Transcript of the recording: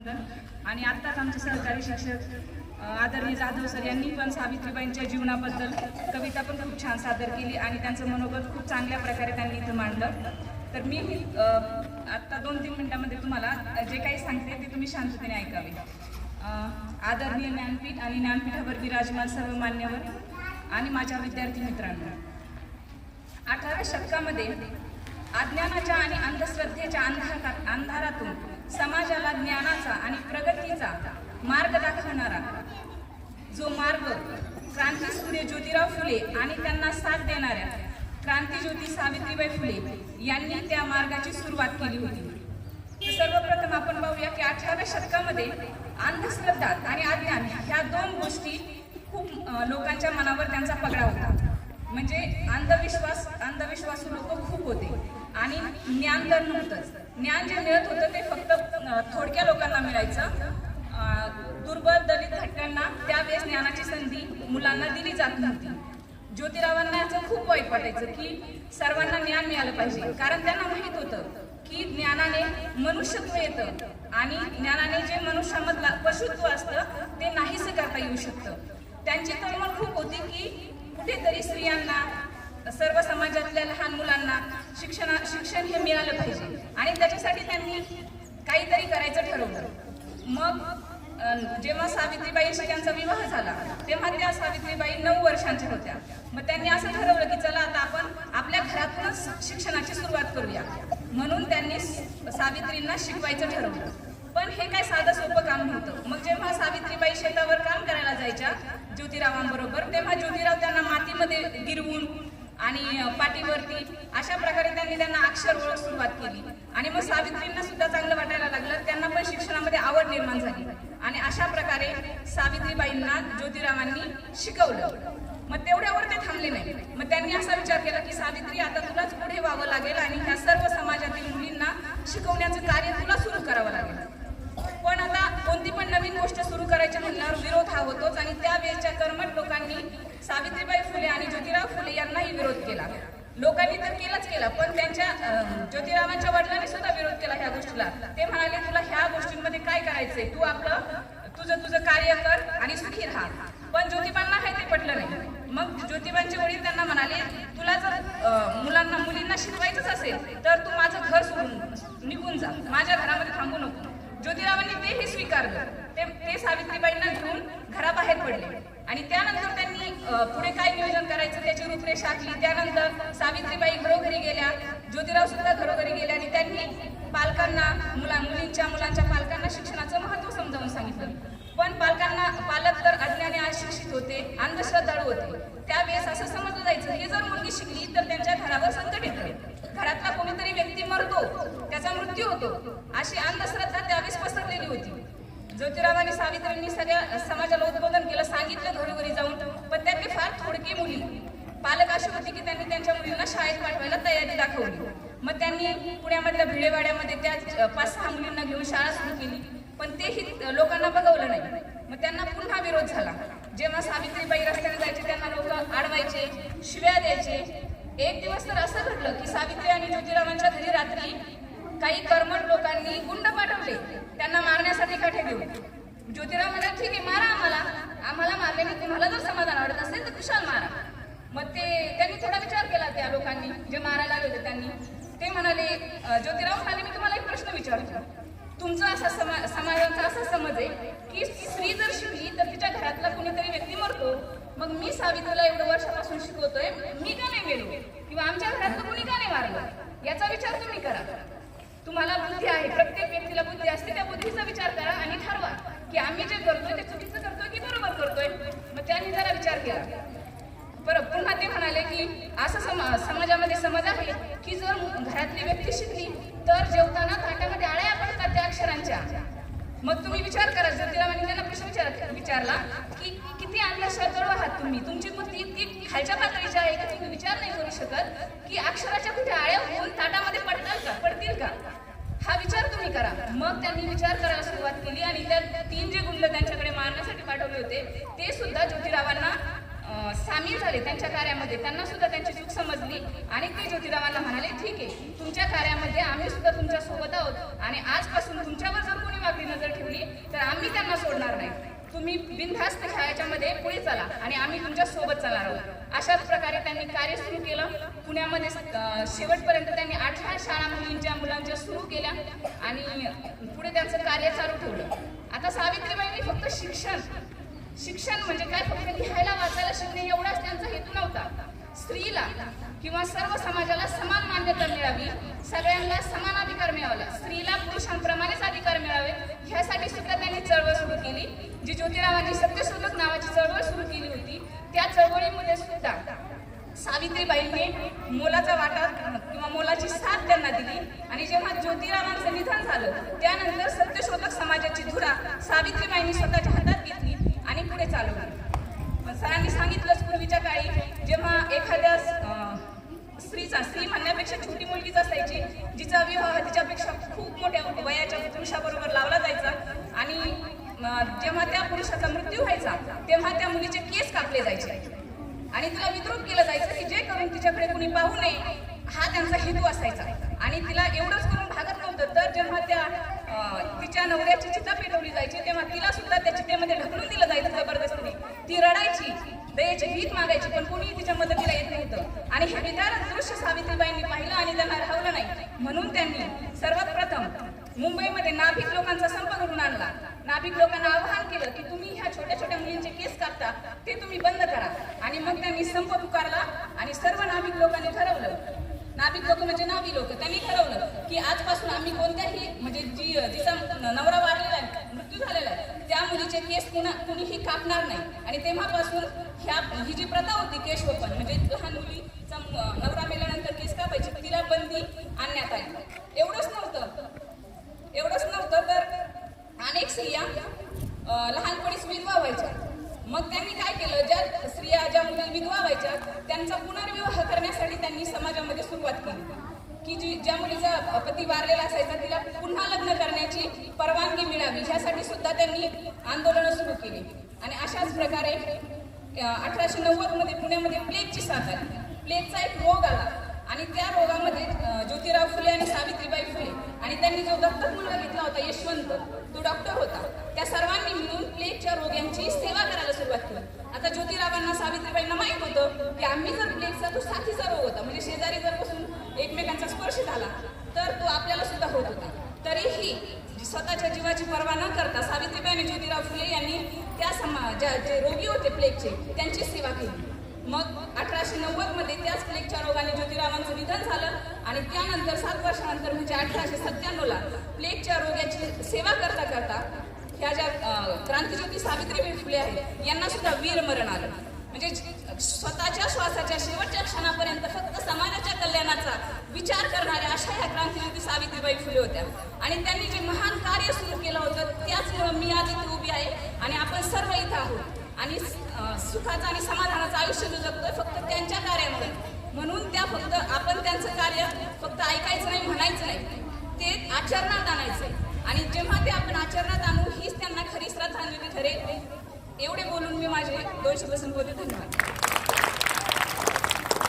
आणि आत्ताच आमचे सहकारी शिक्षक आदरणीय जाधव सर यांनी पण सावित्रीबाईंच्या जीवनाबद्दल कविता पण खूप छान सादर केली आणि त्यांचं मनोगत खूप चांगल्या प्रकारे त्यांनी इथं मांडलं. तर मी आत्ता दोन तीन मिनिटांमध्ये तुम्हाला जे काही सांगते ते तुम्ही शांततेने ऐकावे. आदरणीय ज्ञानपीठ आणि ज्ञानपीठावर विराजमान सर्व मान्यवर आणि माझ्या विद्यार्थी मित्रांनो अठराव्या शतकामध्ये अज्ञानाच्या आणि अंधश्रद्धेच्या अंधारात अंधारातून समाजाला ज्ञानाचा आणि प्रगतीचा मार्ग दाखवणारा. जो मार्ग क्रांतीसूर्य ज्योतिराव फुले आणि त्यांना साथ देणाऱ्या क्रांतीज्योती सावित्रीबाई फुले यांनी त्या मार्गाची सुरुवात केली होती. सर्वप्रथम आपण पाहूया की अठराव्या शतकामध्ये अंधश्रद्धा आणि अज्ञान ह्या दोन गोष्टी खूप लोकांच्या मनावर त्यांचा पगडा होता. म्हणजे अंधविश्वास अंधविश्वासू लोक खूप होते आणि ज्ञान तर नव्हतंच. ज्ञान जे मिळत होतं ते फक्त थोडक्या लोकांना मिळायचं. दुर्बल दलित घटकांना त्यावेळेस ज्ञानाची संधी मुलांना दिली जात नव्हती. ज्योतिरावांना याचं खूप वाईट वाटायचं की सर्वांना ज्ञान मिळालं पाहिजे. कारण त्यांना माहीत होतं की ज्ञानाने मनुष्यत्व येतं आणि ज्ञानाने जे मनुष्यामधला पशुत्व असतं ते नाहीसं करता येऊ शकतं. त्यांची तळमळ खूप होती की कुठेतरी स्त्रियांना सर्व समाजातल्या लहान मुलांना शिक्षणा शिक्षण हे मिळालं पाहिजे. आणि त्याच्यासाठी त्यांनी काहीतरी करायचं ठरवलं. मग जेव्हा सावित्रीबाईंशी त्यांचा विवाह झाला तेव्हा त्या सावित्रीबाई नऊ वर्षांच्या होत्या. मग त्यांनी असं ठरवलं की चला आता आपण आपल्या घरातूनच शिक्षणाची सुरुवात करूया. म्हणून त्यांनी सावित्रींना शिकवायचं ठरवलं. पण हे काय साधं सोपं काम नव्हतं. मग जेव्हा सावित्रीबाई शेतावर काम करायला जायच्या ज्योतिरावांबरोबर तेव्हा ज्योतिराव त्यांना मातीमध्ये गिरवून आणि पाठीवरती अशा प्रकारे त्यांनी त्यांना अक्षर ओळख सुरुवात केली. आणि मग सावित्रींना सुद्धा चांगलं वाटायला लागलं. त्यांना पण शिक्षणामध्ये आवड निर्माण झाली. आणि अशा प्रकारे सावित्रीबाईंना ज्योतिरावांनी शिकवलं. मग तेवढ्यावर ते थांबले नाही मग त्यांनी असा विचार केला की सावित्री आता तुलाच पुढे व्हावं लागेल आणि ह्या सर्व समाजातील मुलींना शिकवण्याचं कार्य तुला सुरू करावं लागेल. पण आता कोणती पण नवीन गोष्ट सुरू करायची म्हणल्यावर विरोध हा होतोच आणि त्यावेळेच्या कर्मट लोकांनी सावित्रीबाई फुले आणि ज्योतिराव फुले यांनाही विरोध केला. लोकांनी तर केलाच केला पण त्यांच्या ज्योतिरावांच्या वडिलांनी सुद्धा विरोध केला ह्या गोष्टीला. ते म्हणाले तुला ह्या गोष्टींमध्ये काय करायचंय? तू आपलं तुझं तुझं कार्य कर आणि सुखी राहा. पण ज्योतिबांना हे ते पटलं नाही. मग ज्योतिबांचे वडील त्यांना म्हणाले तुला जर मुलांना मुलींना शिकवायचंच असेल तर तू माझं घर सोडून निघून जा. माझ्या घरामध्ये थांबू नको. ज्योतिरावांनी तेही स्वीकारलं. ते ते सावित्रीबाईंना घेऊन घराबाहेर पडले. आणि त्यानंतर त्यांनी पुढे काय नियोजन करायचं त्याची रूपरेषा आखली. त्यानंतर सावित्रीबाई घरोघरी गेल्या ज्योतिराव सुद्धा घरोघरी गेल्या आणि त्यांनी पालकांना मुला मुलींच्या मुलांच्या पालकांना शिक्षणाचं महत्त्व समजावून सांगितलं. पण पालकांना पालक तर अज्ञानी अशिक्षित होते अंधश्रद्धाळू होते. त्यावेळेस असं समजलं जायचं की जर मुलगी शिकली तर त्यांच्या घरावर संकट येते. घरातला कोणीतरी व्यक्ती मरतो त्याचा मृत्यू होतो. अशी अंधश्रद्धा ज्योतिरावांनी सावित्रींनी सगळ्या समाजाला उद्बोधन केलं सांगितलं घरोघरी जाऊन. पण त्यातली फार थोडकी मुली. पालक अशी होती की त्यांनी त्यांच्या मुलींना शाळेत पाठवायला तयारी दाखवली. मग त्यांनी पुण्यामधल्या भिडेवाड्यामध्ये त्या पाच सहा मुलींना घेऊन शाळा सुरू केली. पण तेही लोकांना बघवलं नाही. मग त्यांना पुन्हा विरोध झाला. जेव्हा सावित्रीबाई रस्त्याने जायचे त्यांना लोक अडवायचे शिव्या द्यायचे. एक दिवस तर असं घडलं की सावित्री आणि ज्योतिरावांच्या घरी रात्री काही कर्मट लोकांनी गुंड पाठवले त्यांना मारण्यासाठी काठे देऊ ज्योतिराव म्हणतात ठीक आहे मारा आम्हाला. आम्हाला मारल्याने तुम्हाला जर समाधान आवडत असेल तर कुशाल मारा. मग ते त्यांनी थोडा विचार केला त्या लोकांनी जे मारायला आले होते त्यांनी. ते म्हणाले ज्योतिराव म्हणाले मी तुम्हाला एक प्रश्न विचारतो. तुमचा असा समा समाजाचा असा समज आहे की स्त्री जर शिवली तर तिच्या घरातला कुणीतरी व्यक्ती मरतो. मग मी सावित्रीला एवढं वर्षापासून शिकवतोय मी का नाही गेलो किंवा आमच्या घरातलं कुणी का नाही मारलं? याचा विचार तुम्ही करा. तुम्हाला बुद्धी आहे प्रत्येक व्यक्तीला बुद्धी असते त्या बुद्धीचा विचार करा आणि ठरवा की आम्ही जे करतोय ते चुकीचं करतोय की बरोबर करतोय. मग त्यांनी जरा विचार केला. परत पुन्हा ते म्हणाले की असं समा समाजामध्ये समज आहे की जर घरातली व्यक्ती शिकली तर जेवताना ताट्यामध्ये आळ्या पडतात त्या अक्षरांच्या. मग तुम्ही विचार करा ज्योतिरावांनी त्यांना प्रश्न विचार विचारला की किती अंधश्रद्धाळू आहात तुम्ही? तुमची बुद्धी इतकी खालच्या पातळीची आहे की? तुम्ही विचार नाही करू शकत की अक्षराच्या कुठे आळ्या होऊन ताटामध्ये पडतात का? पडतील का? विचार करा. मग त्यांनी विचार करायला सुरुवात केली आणि त्या तीन जे गुंड त्यांच्याकडे मारण्यासाठी पाठवले होते ते सुद्धा ज्योतिरावांना सामील झाले त्यांच्या कार्यामध्ये. त्यांना सुद्धा त्यांची चूक समजली आणि ते ज्योतिरावांना म्हणाले ठीक आहे तुमच्या कार्यामध्ये आम्ही सुद्धा तुमच्यासोबत आहोत आणि आजपासून तुमच्यावर जर कोणी पाठीमागली नजर ठेवली तर आम्ही त्यांना सोडणार नाही. तुम्ही बिनधास्त ह्याच्यामध्ये पुढे चला आणि आम्ही तुमच्यासोबत चालणार आहोत. अशाच प्रकारे त्यांनी कार्य सुरू केलं. पुण्यामध्ये शेवटपर्यंत त्यांनी अठरा शाळा मुलींच्या मुलांच्या सुरू केल्या आणि पुढे त्यांचं कार्य चालू ठेवलं. आता सावित्रीबाईंनी फक्त शिक्षण शिक्षण म्हणजे काय? फक्त लिहायला वाचायला शिकणे एवढाच त्यांचा हेतू नव्हता. स्त्रीला किंवा सर्व समाजाला समान मान्यता मिळावी सगळ्यांना समान अधिकार मिळावा. स्त्रीला पुरुषांप्रमाणेच अधिकार मिळावे ह्यासाठी सुद्धा त्यांनी चळवळ सुरू केली जी ज्योतिरावांनी सत्यशोधक नावाची चळवळ सुरू केली होती. त्या चळवळीमध्ये सुद्धा सावित्रीबाईंनी मोलाचा वाटा किंवा मोलाची साथ त्यांना दिली. आणि जेव्हा ज्योतिरावांचं निधन झालं त्यानंतर सत्यशोधक समाजाची धुरा सावित्रीबाईंनी स्वतःच्या हातात घेतली आणि पुढे चालवली. सरांनी सांगितलंच पूर्वीच्या काळी जेव्हा एखाद्या स्त्रीचा स्त्री म्हणण्यापेक्षा छोटी मुलगीच असायची जिचा विवाह तिच्यापेक्षा खूप मोठ्या वयाच्या पुरुषाबरोबर लावला जायचा आणि जेव्हा त्या पुरुषाचा मृत्यू व्हायचा तेव्हा त्या मुलीचे केस कापले जायचे. आणि तिला विद्रूप केलं जायचं की जे करून तिच्याकडे कुणी पाहू नये हा त्यांचा हेतू असायचा. आणि तिला एवढंच करून भागत नव्हतं तर जेव्हा त्या तिच्या नवऱ्याची चिता पेटवली जायची तेव्हा तिला सुद्धा त्या चितेमध्ये ढकलून दिलं जायचं जबरदस्तीने. ती रडायची दयेची भीत मागायची पण कोणीही तिच्या मदतीला येत नव्हतं. आणि हे विदारक दृश्य सावित्रीबाईंनी पाहिलं आणि त्यांना राहवलं नाही. म्हणून त्यांनी सर्वात प्रथम मुंबईमध्ये नाभिक लोकांचा संप घडून आणला. नाभिक लोकांना आवाहन केलं की तुम्ही ह्या छोट्या छोट्या मुलींचे केस कापता ते तुम्ही बंद करा. आणि मग त्यांनी संप पुकारला आणि सर्व नाभिक लोकांनी ठरवलं. नाभिक लोक म्हणजे नावी लोक. त्यांनी ठरवलं की आजपासून आम्ही कोणत्याही म्हणजे जी जिचा नवरा वाढलेला आहे मृत्यू झालेला आहे त्या केस पुन्हा कुणीही कापणार नाही. आणि तेव्हापासून ह्या ही जी प्रथा होती केश ओपन म्हणजे लहान मुलीचा नवरा मेल्यानंतर केस कापायची तिला बंदी आणण्यात आली. एवढंच नव्हतं. एवढंच नव्हतं तर अनेक स्त्रिया लहानपणीच विधवा व्हायच्या मग त्यांनी काय केलं? ज्या स्त्रिया ज्या मुली विधवा व्हायच्या त्यांचा पुनर्विवाह करण्यासाठी त्यांनी समाजामध्ये सुरुवात केली. की जी ज्या मुलीचा पती वारलेला असायचा तिला पुन्हा लग्न करण्याची परवानगी मिळावी. ह्यासाठी सुद्धा त्यांनी आंदोलनं सुरू केली. आणि अशाच प्रकारे अठराशे नव्वदमध्ये पुण्यामध्ये प्लेगची साथ आली. प्लेगचा एक रोग आला. आणि त्या रोगामध्ये ज्योतिराव फुले आणि सावित्रीबाई फुले आणि त्यांनी जो दत्तक मुलगा घेतला होता यशवंत तो डॉक्टर होता. त्या सर्वांनी मिळून प्लेगच्या रोग्यांची सेवा करायला सुरुवात केली. आता ज्योतिरावांना सावित्रीबाईंना माहीत होतं की आम्ही जर प्लेगचा तो साथीचा रोग होता. म्हणजे शेजारी जर बसून एकमेकांचा स्पर्श झाला तर तो आपल्याला सुद्धा होत होता. तरीही स्वतःच्या जीवाची पर्वा न करता सावित्रीबाई आणि ज्योतिराव फुले यांनी त्या समा ज्या जे रोगी होते प्लेगचे त्यांची सेवा केली. मग अठराशे नव्वदमध्ये त्याच प्लेगच्या रोगाने ज्योतिरावांचं निधन झालं आणि त्यानंतर सात वर्षानंतर म्हणजे अठराशे सत्त्याण्णवला प्लेगच्या रोग्याची सेवा करता करता ह्या ज्या क्रांतिज्योती सावित्रीबाई फुले आहेत यांना सुद्धा वीर मरण आलं. म्हणजे स्वतःच्या श्वासा विचार करणाऱ्या अशा ह्या क्रांतिज्योती सावित्रीबाई फुले होत्या. आणि त्यांनी जे महान कार्य सुरू केलं होतं त्याच मी आज इथे उभी आहे आणि आपण सर्व इथं आहोत. आणि सुखाचं आणि समाधानाचं आयुष्य जो जगतोय फक्त त्यांच्या कार्यामुळे. म्हणून त्या फक्त आपण त्यांचं कार्य फक्त ऐकायचं नाही म्हणायचं नाही. ते आचरणात आणायचं. आणि जेव्हा ते आपण आचरणात आणू हीच त्यांना खरी श्रद्धांजली ठरेल. एवढे बोलून मी माझे दोन शब्द बोलते धन्यवाद.